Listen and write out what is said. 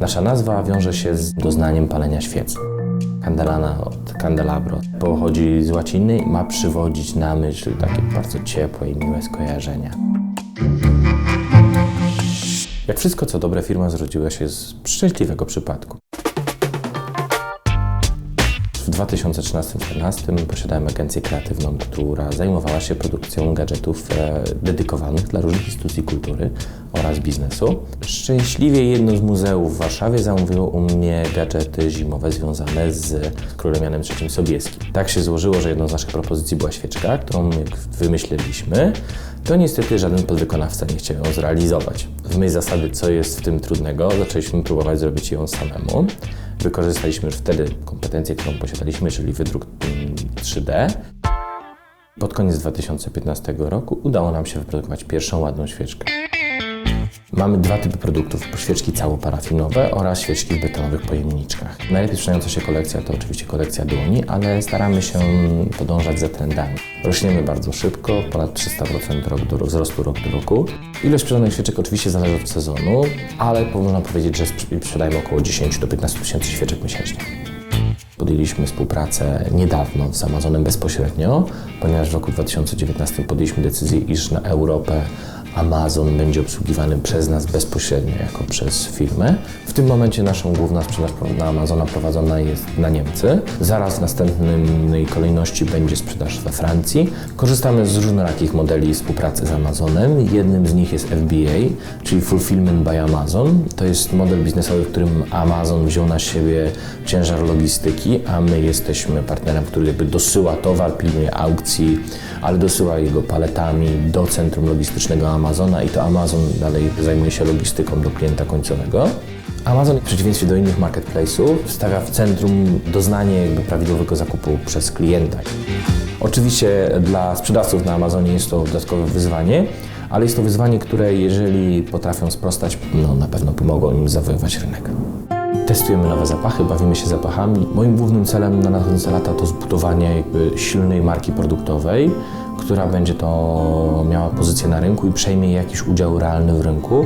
Nasza nazwa wiąże się z doznaniem palenia świec. Candelana od candelabro pochodzi z łaciny i ma przywodzić na myśl takie bardzo ciepłe i miłe skojarzenia. Jak wszystko co dobre, firma zrodziła się z szczęśliwego przypadku. W 2013-2014 posiadałem agencję kreatywną, która zajmowała się produkcją gadżetów e, dedykowanych dla różnych instytucji kultury oraz biznesu. Szczęśliwie jedno z muzeów w Warszawie zamówiło u mnie gadżety zimowe związane z królem Janem III Sobieskim. Tak się złożyło, że jedną z naszych propozycji była świeczka, którą jak wymyśliliśmy, to niestety żaden podwykonawca nie chciał ją zrealizować. W myśl zasady, co jest w tym trudnego, zaczęliśmy próbować zrobić ją samemu. Wykorzystaliśmy już wtedy kompetencję, którą posiadaliśmy, czyli wydruk mm, 3D. Pod koniec 2015 roku udało nam się wyprodukować pierwszą ładną świeczkę. Mamy dwa typy produktów, świeczki całoparafinowe oraz świeczki w betonowych pojemniczkach. Najlepiej sprzedająca się kolekcja to oczywiście kolekcja dłoni, ale staramy się podążać za trendami. Rośniemy bardzo szybko, ponad 300% rok do, wzrostu rok do roku. Ilość sprzedanych świeczek oczywiście zależy od sezonu, ale można powiedzieć, że sprz- sprzedajemy około 10 do 15 tysięcy świeczek miesięcznie. Podjęliśmy współpracę niedawno z Amazonem bezpośrednio, ponieważ w roku 2019 podjęliśmy decyzję, iż na Europę Amazon będzie obsługiwany przez nas bezpośrednio, jako przez firmę. W tym momencie naszą główna sprzedaż na Amazona prowadzona jest na Niemcy. Zaraz w następnej kolejności będzie sprzedaż we Francji. Korzystamy z różnorakich modeli współpracy z Amazonem. Jednym z nich jest FBA, czyli Fulfillment by Amazon. To jest model biznesowy, w którym Amazon wziął na siebie ciężar logistyki, a my jesteśmy partnerem, który jakby dosyła towar, pilnuje aukcji, ale dosyła jego paletami do centrum logistycznego Amazona i to Amazon dalej zajmuje się logistyką do klienta końcowego. Amazon w przeciwieństwie do innych marketplace'ów stawia w centrum doznanie jakby prawidłowego zakupu przez klienta. Oczywiście dla sprzedawców na Amazonie jest to dodatkowe wyzwanie, ale jest to wyzwanie, które jeżeli potrafią sprostać, no na pewno pomogą im zawojować rynek. Testujemy nowe zapachy, bawimy się zapachami. Moim głównym celem na nadchodzące lata to zbudowanie jakby silnej marki produktowej, która będzie to miała pozycję na rynku i przejmie jakiś udział realny w rynku.